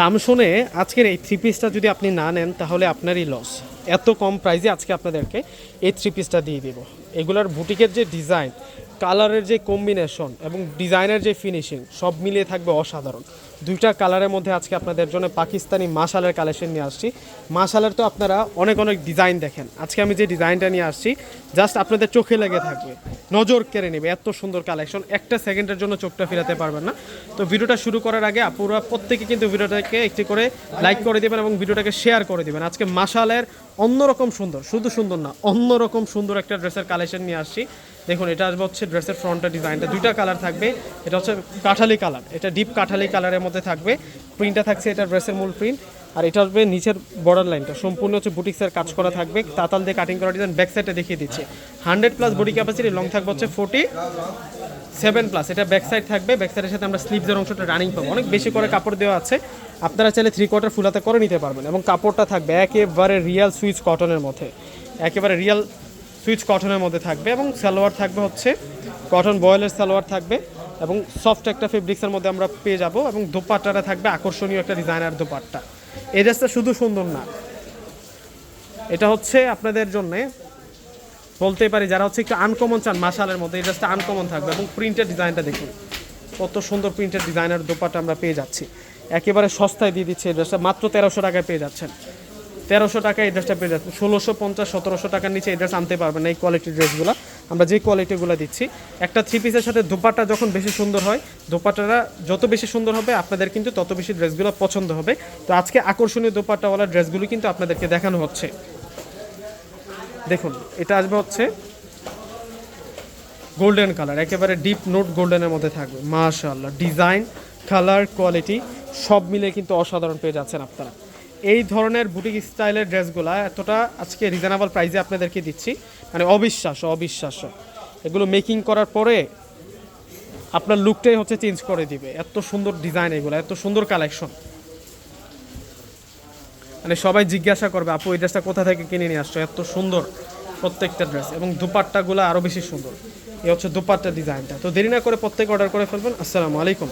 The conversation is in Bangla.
দাম শুনে আজকের এই থ্রি পিসটা যদি আপনি না নেন, তাহলে আপনারই লস এত কম প্রাইসে আজকে আপনাদেরকে এই থ্রি পিসটা দিয়ে দিব। এগুলার বুটিকের যে ডিজাইন, কালারের যে কম্বিনেশন এবং ডিজাইনের যে ফিনিশিং, সব মিলিয়ে থাকবে অসাধারণ। দুইটা কালারের মধ্যে আজকে আপনাদের জন্য পাকিস্তানি মাশালের কালেকশন নিয়ে আসছি। মাশালের তো আপনারা অনেক অনেক ডিজাইন দেখেন। আজকে আমি যে ডিজাইনটা নিয়ে আসছি, জাস্ট আপনাদের চোখে লেগে থাকবে। নজর কেড়ে নেবে, এত সুন্দর কালেকশন। একটা সেকেন্ডের জন্য চোখটা ফেরাতে পারবেন না। তো ভিডিওটা শুরু করার আগে আপুরা প্রত্যেকে কিন্তু ভিডিওটাকে একটি করে লাইক করে দেবেন এবং ভিডিওটাকে শেয়ার করে দেবেন। আজকে মাশালের অন্যরকম সুন্দর, শুধু সুন্দর না, অন্যরকম সুন্দর একটা ড্রেসের কালেকশন নিয়ে আসছি। দেখুন, এটা আসবে হচ্ছে ড্রেসের ফ্রন্টের ডিজাইনটা দুইটা কালার থাকবে। এটা হচ্ছে কাঠালি কালার এটা ডিপ কাঠালি কালারের মধ্যে থাকবে। প্রিন্টটা থাকছে এটা ড্রেসের মূল প্রিন্ট আর এটা আসবে নিচের বর্ডার লাইনটা সম্পূর্ণ হচ্ছে বুটিক্সের কাজ করা থাকবে। তাতাল দিয়ে কাটিং করা ডিজাইন ব্যাক সাইডে দেখিয়ে দিচ্ছে। Hundred plus body capacity long থাকবে হচ্ছে ফোর্টি সেভেন প্লাস এটা ব্যাক সাইড থাকবে। ব্যাক সাইডের সাথে আমরা স্লিভসের অংশটা রানিং পাবো। অনেক বেশি করে কাপড় দেওয়া আছে। আপনারা চাইলে থ্রি কোয়ার্টার ফুলাতে করে নিতে পারবেন। এবং কাপড়টা থাকবে একেবারে রিয়াল সুইচ কটনের মধ্যে। একেবারে রিয়াল সুইচ কটনের মধ্যে থাকবে এবং সালোয়ার থাকবে হচ্ছে কটন বয়েলের সালোয়ার থাকবে এবং সফট একটা ফেব্রিক্সের মধ্যে আমরা পেয়ে যাব এবং দোপাট্টাটা থাকবে আকর্ষণীয় একটা ডিজাইনার দোপাট্টা। এই ড্রেসটা শুধু সুন্দর না, এটা হচ্ছে আপনাদের জন্যে বলতে পারি যারা হচ্ছে একটু আনকমন চান মাসালের মধ্যে, এই ড্রেসটা আনকমন থাকবে এবং প্রিন্টের ডিজাইনটা দেখুন, কত সুন্দর প্রিন্টের ডিজাইনার দোপাটা আমরা পেয়ে যাচ্ছি। একেবারে সস্তায় দিয়ে দিচ্ছে এই ড্রেসটা মাত্র তেরোশো টাকায় পেয়ে যাচ্ছেন। তেরোশো টাকায় এই ড্রেসটা পেয়ে যাচ্ছেন ষোলোশো, পঞ্চাশ, সতেরোশো টাকার নিচে এই ড্রেস আনতে পারবেন এই কোয়ালিটির ড্রেসগুলো আমরা যে কোয়ালিটিগুলো দিচ্ছি, একটা থ্রি পিসের সাথে দোপাট্টা যখন বেশি সুন্দর হয়, দোপাট্টাটা যত বেশি সুন্দর হবে, আপনাদের কিন্তু তত বেশি ড্রেসগুলো পছন্দ হবে। তো আজকে আকর্ষণীয় দোপাট্টাওয়ালা ড্রেসগুলো কিন্তু আপনাদেরকে দেখানো হচ্ছে। দেখুন, এটা আসবে হচ্ছে গোল্ডেন কালার একেবারে ডিপ নোট গোল্ডেনের মধ্যে থাকবে। মাশাআল্লাহ ডিজাইন কালার কোয়ালিটি সব মিলে কিন্তু অসাধারণ পেয়ে যাচ্ছেন আপনারা। এই ধরনের বুটিক স্টাইলের ড্রেসগুলা এতটা আজকে রিজনেবল প্রাইসে আপনাদেরকে দিচ্ছি। মানে অবিশ্বাস্য অবিশ্বাস্য। এগুলো মেকিং করার পরে আপনার লুকটাই হচ্ছে চেঞ্জ করে দিবে। এত সুন্দর ডিজাইন এগুলো, এত সুন্দর কালেকশন মানে সবাই জিজ্ঞাসা করবে, আপু, এই ড্রেসটা কোথা থেকে কিনে নিয়ে আসছো? এত সুন্দর প্রত্যেকটা ড্রেস এবং দুপাট্টাগুলো আরও বেশি সুন্দর। এই হচ্ছে দুপাট্টা ডিজাইনটা তো দেরি না করে প্রত্যেক অর্ডার করে ফেলবেন। আসসালামু আলাইকুম।